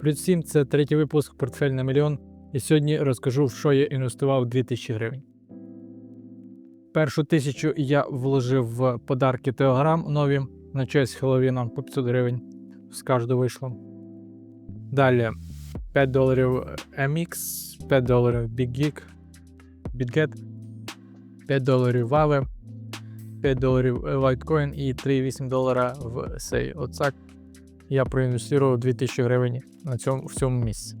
Плюс 7 це третій випуск портфель на мільйон. І сьогодні розкажу, в що я інвестував 2000 гривень. Першу тисячу я вложив в подарки Telegram нові на честь Хеллоуіна по 500 гривень. З кожного вийшло. Далі 5 доларів MX, 5 доларів BigGeek, BitGet, 5 доларів Valve, 5 доларів Litecoin і 3,8 долара в SEI. Оцак я проінвестував 2000 гривень на цьому, в цьому місці.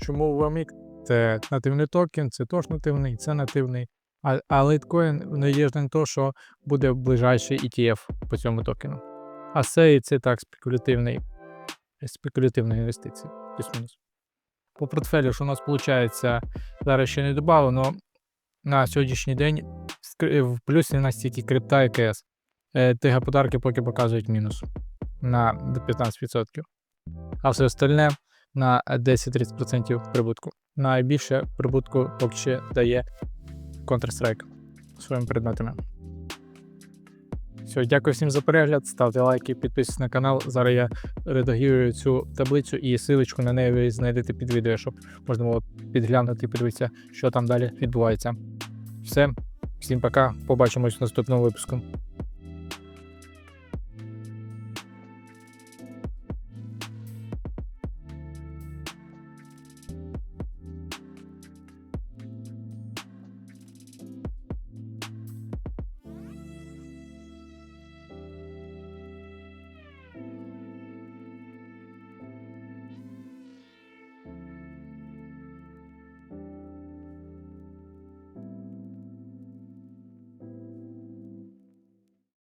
Чому VMX? Це нативний токен, це теж нативний, це нативний. А, а Litecoin надіжда на те, що буде ближайший ETF по цьому токену. А SEI це так спекулятивний, спекулятивна інвестиція. Плюс-мінус. По портфелю, що у нас виходить, зараз ще не додав, на сьогоднішній день в плюсі у нас тільки крипта і КС. Е, Тига подарки поки показують мінус на 15%. А все остальне на 10-30% прибутку. Найбільше прибутку ще дає Counter-Strike своїми предметами. Все, дякую всім за перегляд. Ставте лайки, підписуйтесь на канал. Зараз я редагую цю таблицю і силочку на неї ви знайдете під відео, щоб можна було підглянути і подивитися, що там далі відбувається. Все, всім пока. Побачимось в наступному випуску.